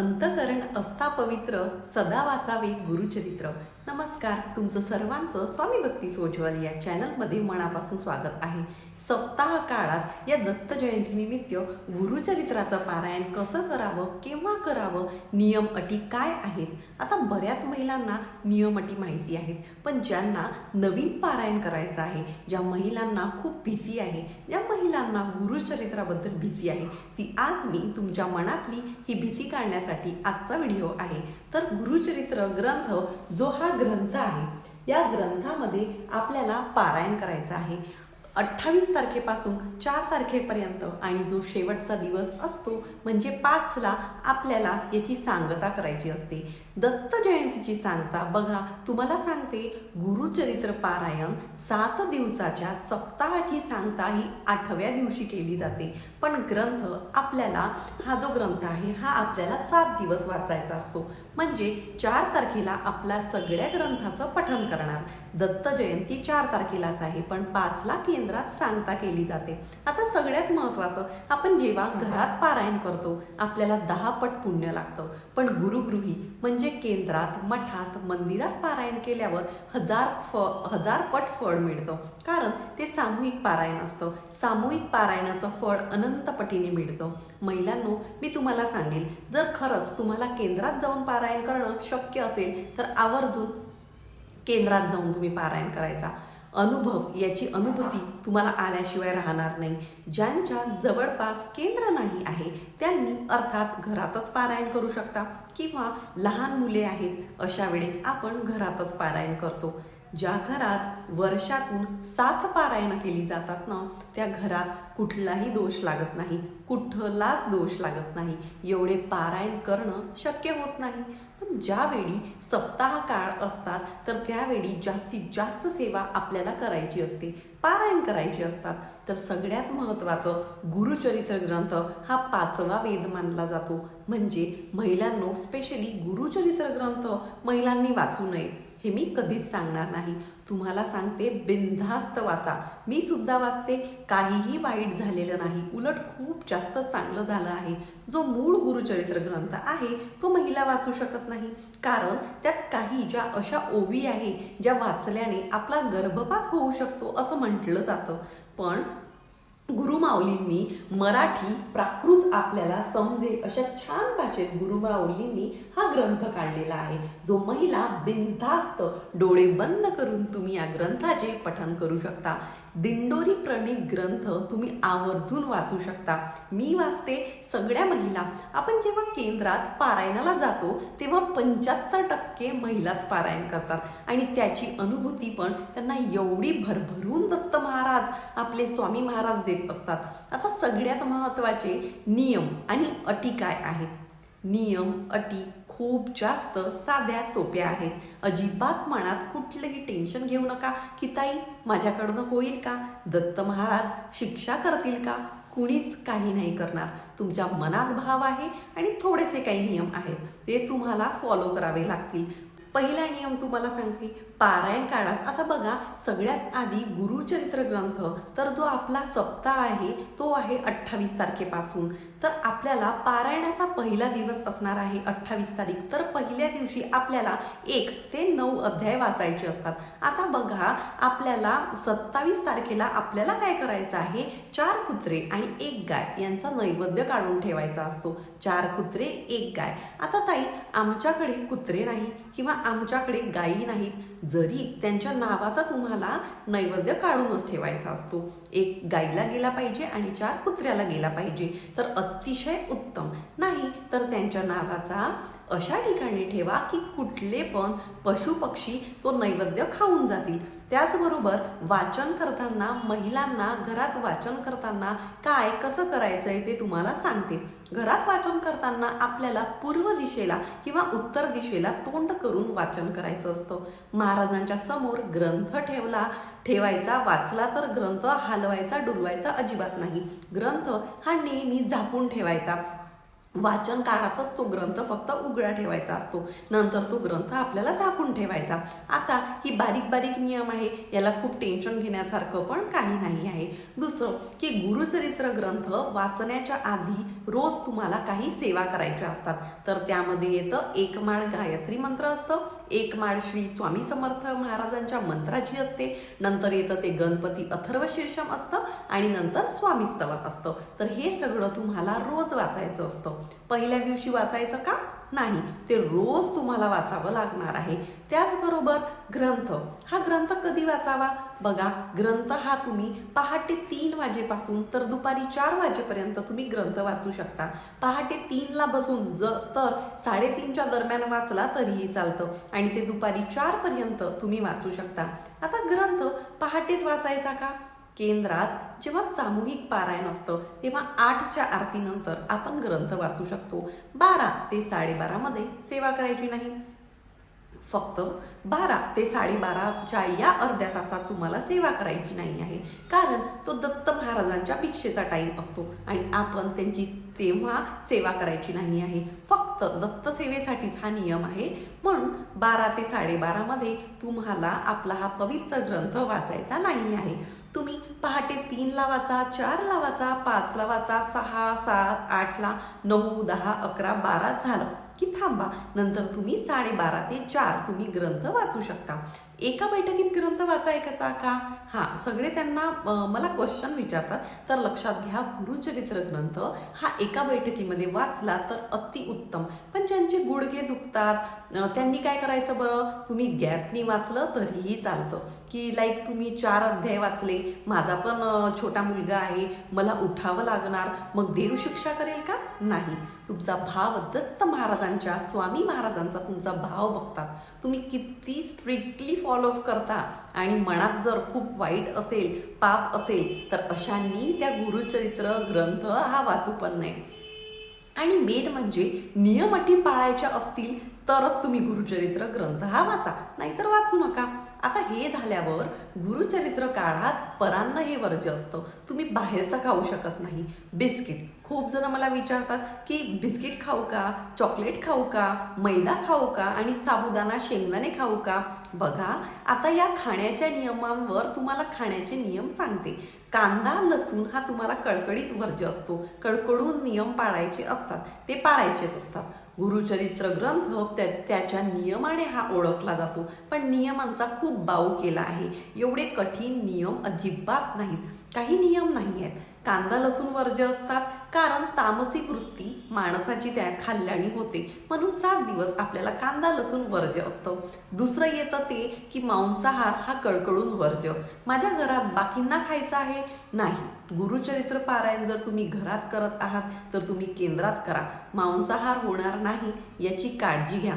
अंतकरण असता पवित्र सदा वाचावे गुरुचरित्र. नमस्कार तुमचं सर्वांचं स्वामी भक्ती सोजवल या चॅनलमध्ये मनापासून स्वागत आहे. सप्ताह काळात या दत्त जयंतीनिमित्त गुरुचरित्राचं पारायण कसं करावं केव्हा करावं नियम अटी काय आहेत? आता बऱ्याच महिलांना नियम अटी माहिती आहेत पण ज्यांना नवीन पारायण करायचं आहे ज्या महिलांना खूप भीती आहे ज्या महिलांना गुरुचरित्राबद्दल भीती आहे ती आज मी तुमच्या मनातली ही भीती काढण्यासाठी आजचा व्हिडिओ आहे. तर गुरुचरित्र ग्रंथ जो हा ग्रंथ आहे. या ग्रंथामध्ये आपल्याला पारायण करायचं आहे. अठ्ठावीस तारखेपासून चार तारखेपर्यंत आणि जो शेवटचा दिवस असतो म्हणजे पाचला आपल्याला याची सांगता करायची असते. दत्त जयंतीची सांगता बघा तुम्हाला सांगते गुरुचरित्र पारायण सात दिवसाच्या सप्ताहाची सांगता ही आठव्या दिवशी केली जाते. पण ग्रंथ आपल्याला हा जो ग्रंथ आहे हा आपल्याला सात दिवस वाचायचा असतो. म्हणजे चार तारखेला आपल्या सगळ्या ग्रंथाचं पठन करणार. दत्त जयंती चार तारखेलाच आहे पण पाचला केंद्रात सांगता केली जाते. आता सगळ्यात महत्त्वाचं आपण जेव्हा घरात पारायण करतो आपल्याला दहा पट पुण्य लागतं. पण गुरुगृही म्हणजे केंद्रात मठात मंदिरात पारायण केल्यावर हजार फ हजार पट फळ मिळतं. कारण ते सामूहिक पारायण असतं. सामूहिक पारायणाचं फळ अनंत पटीने मिळतं. महिलांनो मी तुम्हाला सांगेल जर खरंच तुम्हाला केंद्रात जाऊन पारायण करणं शक्य असेल तर आवर्जून केंद्रात जाऊन तुम्ही पारायण करायचा. अनुभव याची अनुभूती तुम्हाला आल्याशिवाय राहणार नाही. ज्यांच्या जवळपास केंद्र नाही आहे त्यांनी अर्थात घरातच पारायण करू शकता किंवा लहान मुले आहेत अशा वेळेस आपण घरातच पारायण करतो. ज्या घरात वर्षातून सात पारायणं केली जातात ना त्या घरात कुठलाही दोष लागत नाही कुठलाच दोष लागत नाही. एवढे पारायण करणं शक्य होत नाही. पण ज्यावेळी सप्ताह काळ असतात तर त्यावेळी जास्तीत जास्त सेवा आपल्याला करायची असते पारायण करायची असतात. तर सगळ्यात महत्त्वाचं गुरुचरित्र ग्रंथ हा पाचवा वेद मानला जातो. म्हणजे महिलांनो स्पेशली गुरुचरित्र ग्रंथ महिलांनी वाचू नये. हे मी कधीच सांगणार नाही. तुम्हाला सांगते बिनधास्त वाचा. मी सुद्धा वाचते काहीही वाईट झालेलं नाही. उलट खूप जास्त चांगलं झालं आहे. जो मूळ गुरुचरित्र ग्रंथ आहे तो महिला वाचू शकत नाही. कारण त्यात काही ज्या अशा ओवी आहे ज्या वाचल्याने आपला गर्भपात होऊ शकतो असं म्हटलं जातं. पण गुरुमाऊलींनी मराठी प्राकृत आपल्याला समजेल अशा छान भाषेत गुरुमाऊलींनी हा ग्रंथ काढलेला आहे. जो महिला बिनधास्त डोळे बंद करून तुम्ही या ग्रंथाचे पठन करू शकता. दिंडोरी प्रणित ग्रंथ तुम्ही आवर्जून वाचू शकता. मी वाचते सगळ्या महिला. आपण जेव्हा केंद्रात पारायणाला जातो तेव्हा पंच्याहत्तर टक्के महिलाच पारायण करतात. आणि त्याची अनुभूती पण त्यांना एवढी भरभरून दत्त महाराज आपले स्वामी महाराज देत असतात. आता सगळ्यात महत्त्वाचे नियम आणि अटी काय आहेत? नियम अटी खूप जास्त साध्या सोप्या आहेत. अजिबात मनात कुठलंही टेन्शन घेऊ नका की ताई माझ्याकडनं होईल का? दत्त महाराज शिक्षा करतील का? कुणीच काही नाही करणार. तुमच्या मनात भाव आहे आणि थोडेसे काही नियम आहेत. ते तुम्हाला फॉलो करावे लागतील. पहिला नियम तुम्हाला सांगते. पारायण काळात आता बघा सगळ्यात आधी गुरुचरित्र ग्रंथ तर जो आपला सप्ताह आहे तो आहे अठ्ठावीस तारखेपासून. तर आपल्याला पारायणाचा पहिला दिवस असणार आहे अठ्ठावीस तारीख. तर पहिल्या दिवशी आपल्याला एक ते नऊ अध्याय वाचायचे असतात. आता बघा आपल्याला सत्तावीस तारखेला आपल्याला काय करायचं आहे? चार कुत्रे आणि एक गाय यांचा नैवेद्य काढून ठेवायचा असतो. चार कुत्रे एक गाय. आता ताई आमच्याकडे कुत्रे नाही किंवा आमच्याकडे गायी नाहीत. जरी त्यांच्या नावाचा तुम्हाला नैवेद्य काढूनच ठेवायचा असतो. एक गायीला गेला पाहिजे आणि चार कुत्र्याला गेला पाहिजे. तर अतिशय उत्तम. नाही तर त्यांच्या नावाचा अशा ठिकाणी ठेवा की कुठले पण पशु पक्षी तो नैवेद्य खाऊन जातील. त्याचबरोबर वाचन करताना महिलांना घरात वाचन करताना काय कसं करायचं आहे ते तुम्हाला सांगते. घरात वाचन करताना आपल्याला पूर्व दिशेला किंवा उत्तर दिशेला तोंड करून वाचन करायचं असतं. महाराजांच्या समोर ग्रंथ ठेवला ठेवायचा वाचला तर ग्रंथ हलवायचा डुलवायचा अजिबात नाही. ग्रंथ हा नेहमी झाकून ठेवायचा. वाचन काळातच तो ग्रंथ फक्त उघडा ठेवायचा असतो. नंतर तो ग्रंथ आपल्याला झाकून ठेवायचा. आता ही बारीक बारीक नियम आहे याला खूप टेन्शन घेण्यासारखं पण काही नाही आहे. दुसरं की गुरुचरित्र ग्रंथ वाचण्याच्या आधी रोज तुम्हाला काही सेवा करायच्या असतात. तर त्यामध्ये येतं एक माळ गायत्री मंत्र असतं एक माळ श्री स्वामी समर्थ महाराजांच्या मंत्राची असते नंतर येतं ते गणपती अथर्व शीर्षम असतं आणि नंतर स्वामीस्तवन असतं. तर हे सगळं तुम्हाला रोज वाचायचं असतं. पहिल्या दिवशी वाचायचं का? नाही. ते रोज तुम्हाला वाचावं लागणार आहे. त्याचबरोबर ग्रंथ. हा ग्रंथ कधी वाचावा? बघा ग्रंथ हा तुम्ही पहाटे तीन वाजेपासून तर दुपारी चार वाजेपर्यंत तुम्ही ग्रंथ वाचू शकता. पहाटे तीनला बसून ज तर साडेतीनच्या दरम्यान वाचला तरीही चालतं आणि ते दुपारी चारपर्यंत तुम्ही वाचू शकता. आता ग्रंथ पहाटेच वाचायचा का? केंद्रात जेव्हा सामूहिक पारायण असतं तेव्हा आठच्या आरतीनंतर आपण ग्रंथ वाचू शकतो. बारा ते साडेबारामध्ये सेवा करायची नाही. फक्त बारा ते साडेबाराच्या या अर्ध्या तासात तुम्हाला सेवा करायची नाही आहे. कारण तो दत्त महाराजांच्या भिक्षेचा टाईम असतो आणि आपण त्यांची तेव्हा सेवा करायची नाही आहे. फक्त दत्त सेवेसाठीच हा नियम आहे. म्हणून बारा ते साडेबारामध्ये तुम्हाला आपला हा पवित्र ग्रंथ वाचायचा नाही आहे. तुम्ही पहाटे तीनला वाचा चारला वाचा पाचला वाचा सहा सात आठला नऊ दहा अकरा बारा झालं की थांबा. नंतर तुम्ही साडेबारा ते चार तुम्ही ग्रंथ वाचू शकता. एका बैठकीत ग्रंथ वाचायचा का? हा सगळे त्यांना मला क्वेश्चन विचारतात. तर लक्षात घ्या गुरुचरित्र ग्रंथ हा एका बैठकीमध्ये वाचला तर अति उत्तम. पण ज्यांचे गुडघे दुखतात त्यांनी काय करायचं बरं? तुम्ही गॅपनी वाचलं तरीही चालतं. की लाईक तुम्ही चार अध्याय वाचले माझा पण छोटा मुलगा आहे मला उठावं लागणार मग देव शिक्षा करेल का? नाही. तुमचा भाव दत्त महाराजांच्या स्वामी महाराजांचा तुमचा भाव बघतात. तुम्ही किती स्ट्रिक्टली फॉलो करता आणि मनात जर खूप वाईट असेल पाप असेल तर अशांनी त्या गुरुचरित्र ग्रंथ हा वाचू पण नाही आणि मेन म्हणजे नियम अटी पाळायच्या असतील तरच तुम्ही गुरुचरित्र ग्रंथ हा वाचा नाहीतर वाचू नका. आता हे झाल्यावर गुरुचरित्र काळात परान्न हे वर्ज्य असतं. तुम्ही बाहेरचं खाऊ शकत नाही. बिस्किट. खूप जण मला विचारतात की बिस्किट खाऊ का? चॉकलेट खाऊ का? मैदा खाऊ का? आणि साबुदाणा शेंगदाणे खाऊ का? बघा आता या खाण्याच्या नियमांवर तुम्हाला खाण्याचे नियम सांगते. कांदा लसूण हा तुम्हाला कडकडीत वर्ज्य असतो. कडकडून नियम पाळायचे असतात. ते पाळायचेच असतात. गुरुचरित्र ग्रंथ त्या त्याच्या नियमाने हा ओळखला जातो. पण नियमांचा खूप बाऊ केला आहे. एवढे कठीण नियम अजिबात नाहीत. काही नियम नाही आहेत. कांदा लसूण वर्ज्य असतात. कारण तामसी वृत्ती माणसाची त्या खाल्ल्याने होते. म्हणून सात दिवस आपल्याला कांदा लसूण वर्ज्य असतं. दुसरं येतं ते की मांसाहार हा कळकळून वर्ज्य. माझ्या घरात बाकींना खायचा आहे? नाही. गुरुचरित्र पारायण जर तुम्ही घरात करत आहात तर तुम्ही केंद्रात करा. मांसाहार होणार नाही याची काळजी घ्या.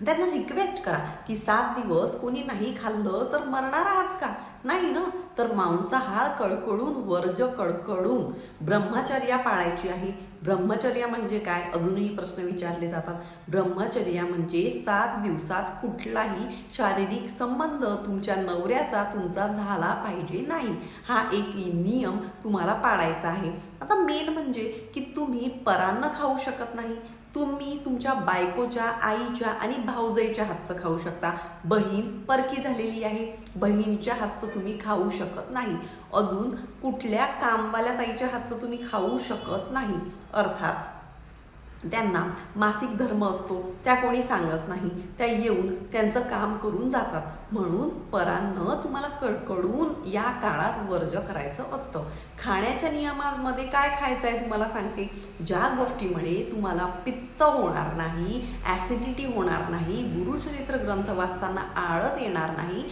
त्यांना रिक्वेस्ट करा की सात दिवस कोणी नाही खाल्लं तर मरणार आहात का? नाही ना? तर मांसाहार कळकळून वर्ज कळकळून. ब्रह्मचर्या पाळायची आहे. ब्रह्मचर्या म्हणजे काय? अजूनही प्रश्न विचारले जातात. ब्रह्मचर्या म्हणजे सात दिवसात कुठलाही शारीरिक संबंध तुमच्या नवऱ्याचा तुमचा झाला पाहिजे नाही. हा एक नियम तुम्हाला पाळायचा आहे. आता मेन म्हणजे की तुम्ही परान्न खाऊ शकत नाही. तुम्ही तुमच्या बायकोच्या आईच्या आणि भाऊजाईच्या हातचं खाऊ शकता. बहीण परकी झालेली आहे. बहिणीच्या हातचं तुम्ही खाऊ शकत नाही. अजून कुठल्या कामवाल्या ताईच्या हातचं तुम्ही खाऊ शकत नाही. अर्थात त्यांना मासिक धर्म असतो त्या कोणी सांगत नाही. त्या येऊन त्यांचं काम करून जातात. म्हणून परांनं तुम्हाला कडकडून या काळात वर्ज करायचं असतं. खाण्याच्या नियमांमध्ये काय खायचं आहे तुम्हाला सांगते. ज्या गोष्टीमुळे तुम्हाला पित्त होणार नाही ॲसिडिटी होणार नाही गुरुचरित्र ग्रंथ वाचताना आळस येणार नाही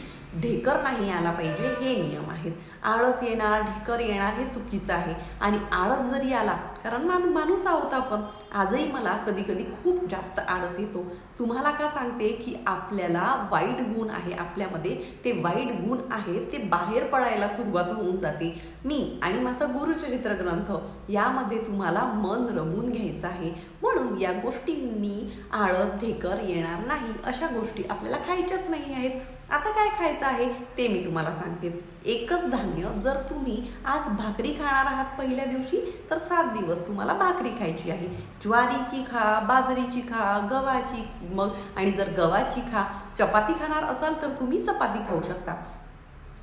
ढेकर नाही आला पाहिजे हे नियम आहेत. आळस येणार ढेकर येणार हे चुकीचं आहे. आणि आळस जरी आला कारण मान माणूस आहोत आपण आजही मला कधी कधी खूप जास्त आळस येतो. तुम्हाला का सांगते की आपल्याला वाईट गुण आहे आपल्यामध्ये ते वाईट गुण आहेत ते बाहेर पडायला सुरुवात होऊन जाते. मी आणि माझा गुरुचरित्र ग्रंथ यामध्ये तुम्हाला मन रमून घ्यायचं आहे. म्हणून या गोष्टींनी आळस ढेकर येणार नाही. अशा गोष्टी आपल्याला खायच्याच नाही आहेत. आता काय खायचं आहे ते मी तुम्हाला सांगते. एकच धान्य जर तुम्ही आज भाकरी खाणार आहात पहिल्या दिवशी तर सात दिवस तुम्हाला भाकरी खायची आहे. ज्वारीची खा बाजरीची खा गव्हाची मग आणि जर गव्हाची खा चपाती खाणार असाल तर तुम्ही चपाती खाऊ शकता.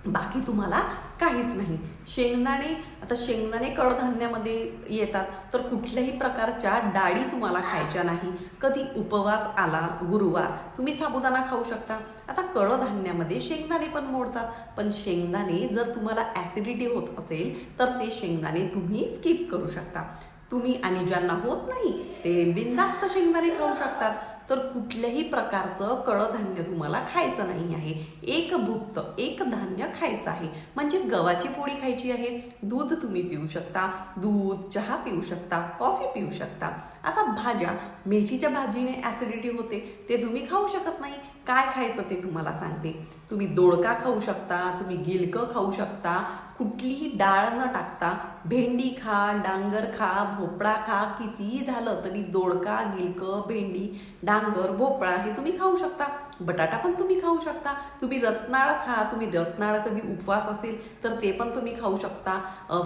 बाकी तुम्हाला काहीच नाही. शेंगदाणे आता शेंगदाणे कडधान्यामध्ये येतात तर कुठल्याही प्रकारच्या डाळी तुम्हाला खायच्या नाही. कधी उपवास आला गुरुवार तुम्ही साबुदाणा खाऊ शकता. आता कडधान्यामध्ये शेंगदाणे पण मोडतात. पण शेंगदाणे जर तुम्हाला ॲसिडिटी होत असेल तर ते शेंगदाणे तुम्ही स्किप करू शकता. तुम्ही आणि ज्यांना होत नाही ते बिंदास्त शेंगदाणे खाऊ शकतात. तर कुठल्याही प्रकारचं कडधान्य तुम्हाला खायचं नाही आहे. एक भुक्त एक धान्य खायचं आहे. म्हणजे गव्हाची पोळी खायची आहे. दूध तुम्ही पिऊ शकता. दूध चहा पिऊ शकता. कॉफी पिऊ शकता. आता भाज्या मेथीच्या भाजीने ॲसिडिटी होते. ते तुम्ही खाऊ शकत नाही. काय खायचं ते तुम्हाला सांगते. तुम्ही दोडका खाऊ शकता. तुम्ही गिलकं खाऊ शकता. कुठलीही डाळ न टाकता भेंडी खा डांगर खा भोपळा खा कितीही झालं तरी दोडका गिलकं भेंडी डांगर भोपळा हे तुम्ही खाऊ शकता. बटाटा पण तुम्ही खाऊ शकता. तुम्ही रत्नाळ खा तुम्ही रत्नाळ कधी उपवास असेल तर ते पण तुम्ही खाऊ शकता.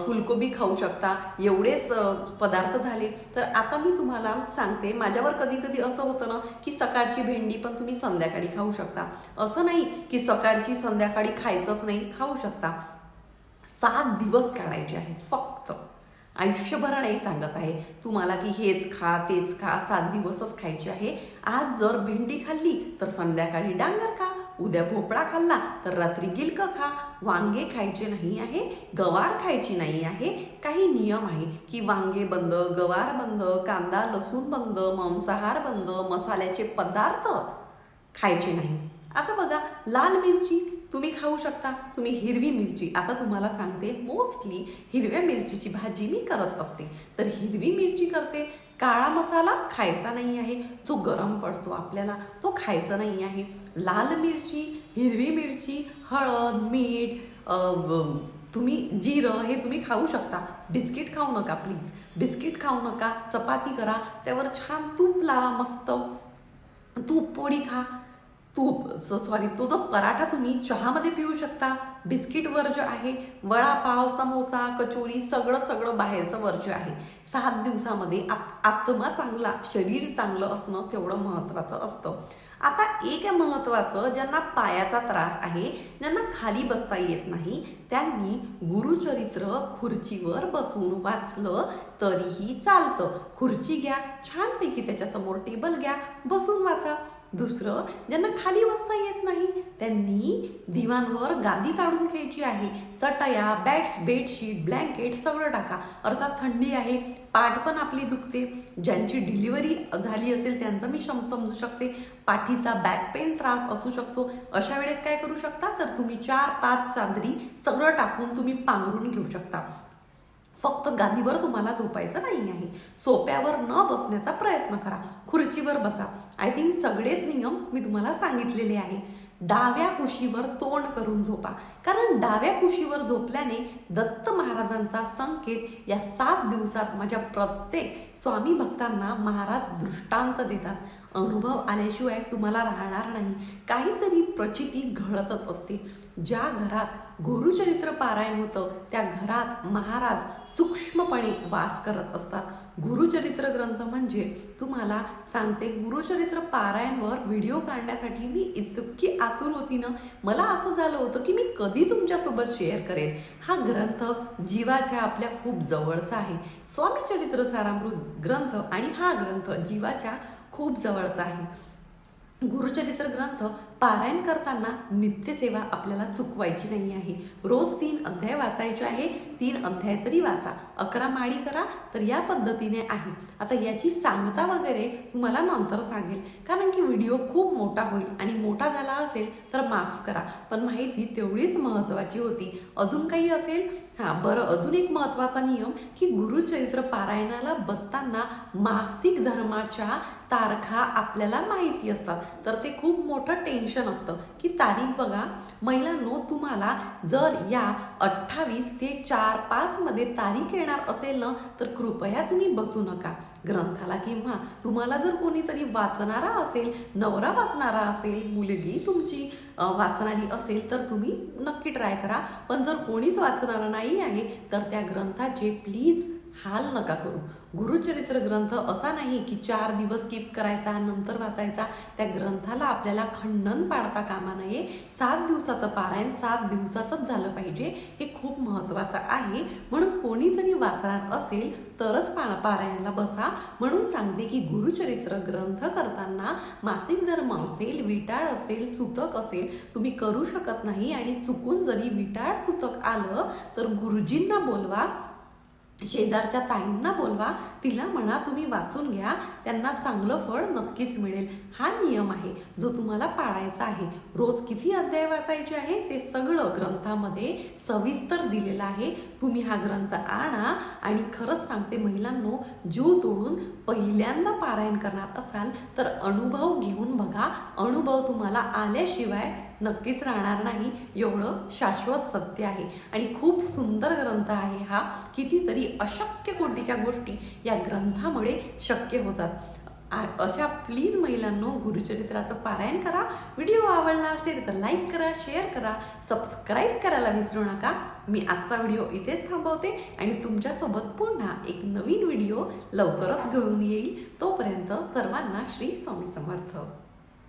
फुलकोबी खाऊ शकता. एवढेच पदार्थ झाले. तर आता मी तुम्हाला सांगते माझ्यावर कधी कधी असं होतं ना की सकाळची भेंडी पण तुम्ही संध्याकाळी खाऊ शकता. असं नाही की सकाळची संध्याकाळी खायचंच नाही खाऊ शकता. सात दिवस काढायचे आहेत फक्त. आयुष्यभर नाही सांगत आहे तुम्हाला की हेच खा तेच खा सात दिवसच खायचे आहे. आज जर भेंडी खाल्ली तर संध्याकाळी डांगर खा उद्या भोपळा खाल्ला तर रात्री गिलकं खा. वांगे खायचे नाही आहे गवार खायची नाही आहे. काही नियम आहे की वांगे बंद गवार बंद कांदा लसूण बंद मांसाहार बंद मसाल्याचे पदार्थ खायचे नाही. आता बघा लाल मिरची तुम्ही खाऊ शकता. तुम्ही हिरवी मिरची. आता तुम्हाला सांगते मोस्टली हिरव्या मिरचीची भाजी मी करत असते. तर हिरवी मिरची करते. काळा मसाला खायचा नाही आहे. जो गरम पडतो आपल्याला तो खायचा नाही आहे. लाल मिरची हिरवी मिरची हळद मीठ तुम्ही जिरं हे तुम्ही खाऊ शकता. बिस्किट खाऊ नका प्लीज बिस्किट खाऊ नका. चपाती करा. त्यावर छान तूप लावा मस्त. तूप पोळी खा. तूप सॉरी तो जो पराठा तुम्ही चहामध्ये पिऊ शकता बिस्किट वर्ज आहे वडापाव समोसा कचोरी सगळं सगळं बाहेरचं वर्ज आहे सात दिवसामध्ये आप आत्मा चांगला शरीर चांगलं असणं तेवढं महत्त्वाचं असतं. आता एक महत्त्वाचं ज्यांना पायाचा त्रास आहे ज्यांना खाली बसता येत नाही त्यांनी गुरुचरित्र खुर्चीवर बसून वाचलं तरीही चालतं. खुर्ची घ्या छानपैकी त्याच्यासमोर टेबल घ्या बसून वाचा. दुसरं ज्यांना खाली बसता येत नाही त्यांनी दिवाणवर गादी काढून घ्यायची आहे. चटया बॅट बेडशीट ब्लँकेट सगळं टाका. अर्थात थंडी आहे पाठ पण आपली दुखते. ज्यांची डिलिव्हरी झाली असेल त्यांचं मी शम समजू शकते. पाठीचा बॅक पेन त्रास असू शकतो. अशा वेळेस काय करू शकता? तर तुम्ही चार पाच चादरी सगळं टाकून तुम्ही पांघरून घेऊ शकता. फक्त गादीवर तुम्हाला झोपायचं नाही आहे. सोप्यावर न बसण्याचा प्रयत्न करा. खुर्चीवर बसा. आय थिंक सगळेच नियम मी तुम्हाला सांगितलेले आहे. डाव्या कुशीवर तोंड करून झोपा. कारण डाव्या कुशीवर झोपल्याने दत्त महाराजांचा संकेत या सात दिवसात माझ्या प्रत्येक स्वामी भक्तांना महाराज दृष्टांत देतात. अनुभव आल्याशिवाय तुम्हाला राहणार नाही. काहीतरी प्रचिती घडतच असते. ज्या घरात गुरुचरित्र पारायण होतं त्या घरात महाराज सूक्ष्मपणे वास करत असतात. गुरुचरित्र ग्रंथ म्हणजे तुम्हाला सांगते गुरुचरित्र पारायणवर व्हिडिओ काढण्यासाठी मी इतकी आतुर होती ना मला असं झालं होतं की मी कधी तुमच्यासोबत शेअर करेन. हा ग्रंथ जीवाच्या आपल्या खूप जवळचा आहे. स्वामी चरित्र सारामृत ग्रंथ आणि हा ग्रंथ जीवाच्या खूप जवळचा आहे. गुरुचरित्र ग्रंथ पारायण करताना नित्यसेवा आपल्याला चुकवायची नाही आहे. रोज तीन अध्याय वाचायचे आहे. तीन अध्याय तरी वाचा. अकरा माळी करा तर या पद्धतीने आहे. आता याची सांगता वगैरे तुम्हाला नंतर सांगेल. कारण की व्हिडिओ खूप मोठा होईल आणि मोठा झाला असेल तर माफ करा. पण माहिती तेवढीच महत्त्वाची होती. अजून काही असेल? हां बरं. अजून एक महत्त्वाचा नियम की गुरुचरित्र पारायणाला बसताना मासिक धर्माच्या तारखा आपल्याला माहिती असतात. तर ते खूप मोठं टेन्शन असतं. की तारीख बघा महिलांनो तुम्हाला जर या अठ्ठावीस ते चार पाचमध्ये तारीख येणार असेल ना तर कृपया तुम्ही बसू नका. ग्रंथाला किंवा तुम्हाला जर कोणीतरी वाचणारा असेल नवरा वाचणारा असेल मुलगी तुमची वाचणारी असेल तर तुम्ही नक्की ट्राय करा. पण जर कोणीच वाचणारं नाही आहे तर त्या ग्रंथाचे प्लीज हाल नका करू गुरुचरित्र ग्रंथ असा नाही की चार दिवस स्किप करायचा नंतर वाचायचा. त्या ग्रंथाला आपल्याला खंडन पाडता कामा नये. सात दिवसाचं पारायण सात दिवसाचंच झालं पाहिजे हे खूप महत्त्वाचं आहे. म्हणून कोणीतरी वाचणार असेल तरच पा पारायणाला बसा. म्हणून सांगते की गुरुचरित्र ग्रंथ करताना मासिक धर्म असेल विटाळ असेल सुतक असेल तुम्ही करू शकत नाही आणि चुकून जरी विटाळ सुतक आलं तर गुरुजींना बोलवा. शेजारच्या ताईंना बोलवा. तिला म्हणा तुम्ही वाचून घ्या. त्यांना चांगलं फळ नक्कीच मिळेल. हा नियम आहे जो तुम्हाला पाळायचा आहे. रोज किती अध्याय वाचायचे आहे ते सगळं ग्रंथामध्ये सविस्तर दिलेलं आहे. तुम्ही हा ग्रंथ आणा आणि खरंच सांगते महिलांनो जीव तोडून पहिल्यांदा पारायण करणार असाल तर अनुभव घेऊन बघा. अनुभव तुम्हाला आल्याशिवाय नक्कीच राहणार नाही. एवढं शाश्वत सत्य आहे. आणि खूप सुंदर ग्रंथ आहे हा. कितीतरी अशक्य कोटीच्या गोष्टी या ग्रंथामुळे शक्य होतात. अशा प्लीज महिलांनो गुरुचरित्राचं पारायण करा. व्हिडिओ आवडला असेल तर लाईक करा शेअर करा सबस्क्राईब करायला विसरू नका. मी आजचा व्हिडिओ इथेच थांबवते आणि तुमच्यासोबत पुन्हा एक नवीन व्हिडिओ लवकरच घेऊन येईल. तोपर्यंत सर्वांना श्री स्वामी समर्थ.